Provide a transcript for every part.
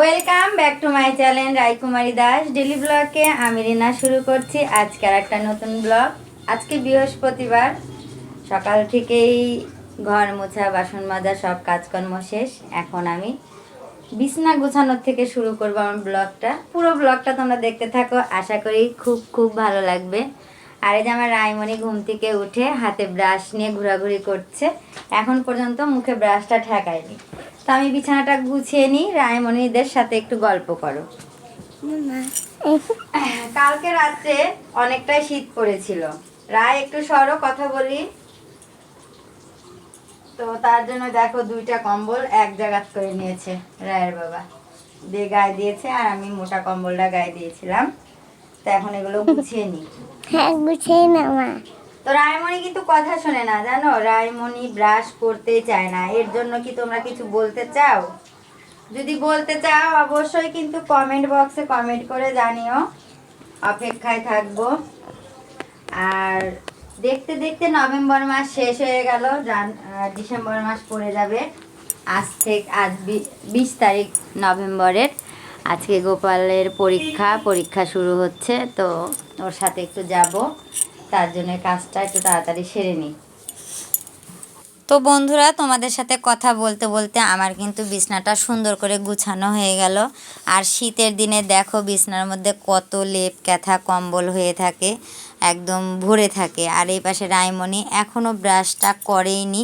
Welcome back to my channel Raikumari Das daily ব্লগে আমি রিনা শুরু করছি আজকের একটা নতুন ব্লগ আজকে বৃহস্পতিবার, সকাল থেকেই ঘর মোছা, বাসন মাজা, সব কাজকর্ম শেষ। এখন আমি বিছনা গোছানোর থেকে শুরু করব আমার ব্লগটা পুরো ব্লগটা তোমরা দেখতে থাকো, আশা করি খুব খুব ভালো লাগবে। আর এই যে আমার রায়মণি ঘুম থেকে উঠে হাতে ব্রাশ নিয়ে ঘোরাঘুরি করছে, এখন পর্যন্ত মুখে ব্রাশটা ঠেকায়নি। আমি বিছানাটা গুছিয়ে নিই রায়মণিদের সাথে একটু গল্প করো। কালকে রাত্রে অনেকটাই শীত পড়েছিল। রায় একটু সরো কথা বলি। তো তার জন্য দেখো দুইটা কম্বল এক জায়গা করে নিয়েছে রায়ের বাবা। দিয়ে গায়ে দিয়েছে আর আমি মোটা কম্বলটা গায়ে দিয়েছিলাম। তো এখন এগুলো গুছিয়ে নিই হ্যাঁ গুছিয়ে না মা। তো রায়মণি কিন্তু কথা শোনে না, জানো? রায়মণি ব্রাশ করতে চায় না। এর জন্য কি তোমরা কিছু বলতে চাও? যদি বলতে চাও, অবশ্যই কিন্তু কমেন্ট বক্সে কমেন্ট করে জানিও। অপেক্ষায় থাকব। আর দেখতে দেখতে নভেম্বর মাস শেষ হয়ে গেল, জান ডিসেম্বর মাস পড়ে যাবে। আজ থেকে, আজ বিশ তারিখ নভেম্বরের। আজকে গোপালের পরীক্ষা পরীক্ষা শুরু হচ্ছে, তো ওর সাথে একটু যাব। তার জন্য কাজটা একটু তাড়াতাড়ি সেরে নিই। তো বন্ধুরা, তোমাদের সাথে কথা বলতে বলতে আমার কিন্তু বিছনাটা সুন্দর করে গুছানো হয়ে গেল। আর শীতের দিনে দেখো বিছনার মধ্যে কত লেপ ক্যাথা কম্বল হয়ে থাকে, একদম ভরে থাকে। আর এই পাশে রায়মণি এখনও ব্রাশটা করেইনি,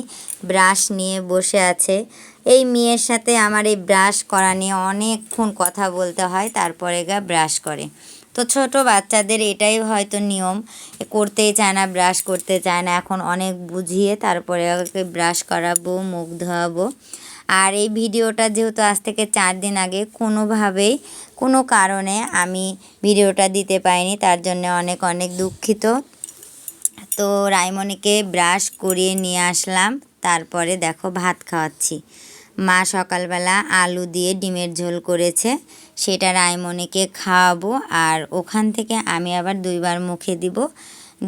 ব্রাশ নিয়ে বসে আছে। এই মেয়ের সাথে আমার এই ব্রাশ করা নিয়ে অনেকক্ষণ কথা বলতে হয়, তারপরে গা ব্রাশ করে। তো ছোট বাচ্চাদের এটাই হয়তো নিয়ম। করতেই চায় না ব্রাশ করতে চায় না। এখন অনেক বুঝিয়ে তারপরে ওকে ব্রাশ করাবো, মুখ ধোয়াবো। আর এই ভিডিওটা যেহেতু আজ থেকে চার দিন আগে, কোনোভাবেই, কোনো কারণে আমি ভিডিওটা দিতে পাইনি তার জন্য অনেক অনেক দুঃখিত। তো রাইমণিকে ব্রাশ করিয়ে নিয়ে আসলাম। তারপরে দেখো ভাত খাওয়াচ্ছি। মা সকালবেলা আলু দিয়ে ডিমের ঝোল করেছে। সেটা রাইমণিকে খাওয়াবো আর ওখান থেকে আমি আবার দুইবার মুখে দিব।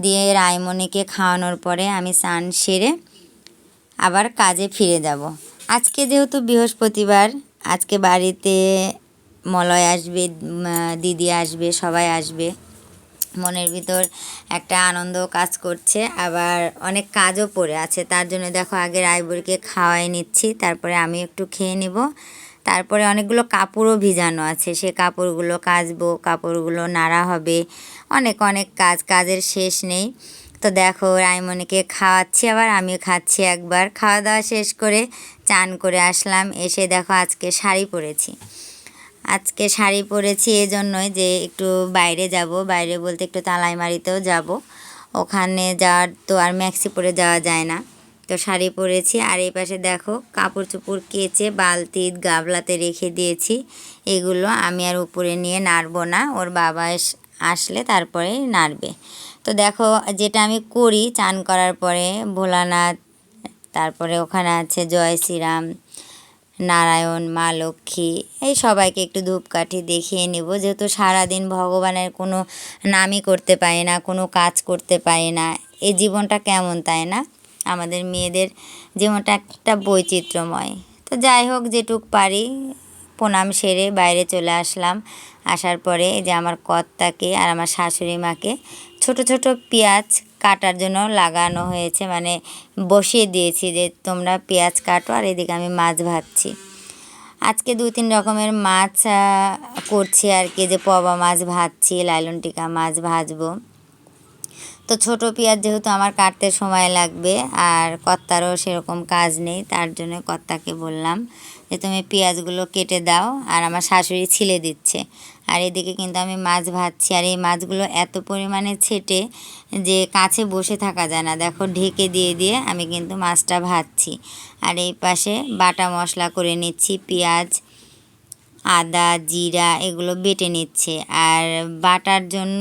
দিয়ে রাইমণিকে খাওয়ানোর পরে আমি স্নান সেরে আবার কাজে ফিরে যাব। আজকে যেহেতু বৃহস্পতিবার, আজকে বাড়িতে মলয় আসবে দিদি আসবে, সবাই আসবে। মনের ভিতর একটা আনন্দ কাজ করছে, আবার অনেক কাজও পড়ে আছে। তার জন্য দেখো আগে রায়বুড়িকে খাওয়াই নিচ্ছি, তারপরে আমি একটু খেয়ে নেব। তারপরে অনেকগুলো কাপড়ও ভিজানো আছে। সে কাপড়গুলো কাচবো, কাপড়গুলো নাড়া হবে। অনেক অনেক কাজ, কাজের শেষ নেই। তো দেখো রায়মণিকে খাওয়াচ্ছি আবার, আমিও খাচ্ছি একবার। খাওয়া দাওয়া শেষ করে চান করে আসলাম। এসে দেখো আজকে শাড়ি পরেছি। আজকে শাড়ি পরেছি এই জন্যই যে একটু বাইরে যাব। বাইরে বলতে একটু তালাইমারিতেও যাব। ওখানে যাওয়ার তো আর ম্যাক্সি পরে যাওয়া যায় না। তো শাড়ি পরেছি। আর এই পাশে দেখো কাপড় চোপড় কেচে বালতি গাবলাতে রেখে দিয়েছি। এগুলো আমি আর উপরে নিয়ে নাড়বো না। ওর বাবা আসলে তারপরে নাড়বে। তো দেখো, যেটা আমি করি চান করার পরে ভোলানাথ, তারপরে ওখানে আছে জয় শ্রীরাম, নারায়ণ, মা লক্ষ্মী, এই সবাইকে একটু ধূপকাঠি দেখিয়ে নিব। যেহেতু সারাদিন ভগবানের কোনো নামই করতে পারি না, কোনো কাজ করতে পারি না এই জীবনটা কেমন, তাই না? আমাদের মেয়েদের জীবনটা একটা বৈচিত্র্যময়। তো যাই হোক, যেটুক পারি, প্রণাম সেরে বাইরে চলে আসলাম। আসার পরে এই যে আমার কর্তাকে আর আমার শাশুড়ি মাকে ছোট ছোট পেঁয়াজ কাটার জন্য লাগানো হয়েছে। মানে বসিয়ে দিয়েছি যে তোমরা পেঁয়াজ কাটো আর এদিকে আমি মাছ ভাজছি। আজকে দুই তিন রকমের মাছ করছি আর কি। যে পবা মাছ ভাজছি, লাইলন টিকা মাছ ভাজবো। তো ছোট পেঁয়াজ যেহেতু আমার কাটতে সময় লাগবে আর কর্তারও সেরকম কাজ নেই, তার জন্য কর্তাকে বললাম যে তুমি পেঁয়াজগুলো কেটে দাও আর আমার শাশুড়ি ছিলে দিচ্ছে। আর এদিকে কিন্তু আমি মাছ ভাজছি আর এই মাছগুলো এত পরিমাণে ছেটে যে কাছে বসে থাকা যায় না। দেখো ঢেকে দিয়ে দিয়ে আমি কিন্তু মাছটা ভাজছি। আর এই পাশে বাটা মশলা করে নিচ্ছি, পেঁয়াজ আদা, জিরা এগুলো বেটে নিচ্ছে। আর বাটার জন্য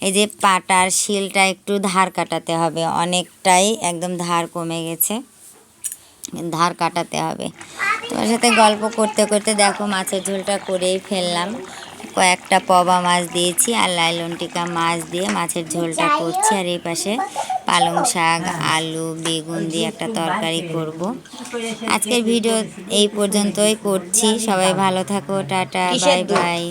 এই যে পাটার শিলটা একটু ধার কাটাতে হবে। অনেকটাই একদম ধার কমে গেছে। ধার কাটাতে হবে। তোমার সাথে গল্প করতে করতে দেখো মাছের ঝোলটা করেই ফেললাম। কয়েকটা পবা মাছ দিয়েছি আর লাইলন টিকা মাছ দিয়ে মাছের ঝোলটা করছি আর এই পাশে পালং শাক আলু বেগুন দিয়ে একটা তরকারি করব। আজকের ভিডিও এই পর্যন্তই করছি। সবাই ভালো থাকো টাটা বাই বাই।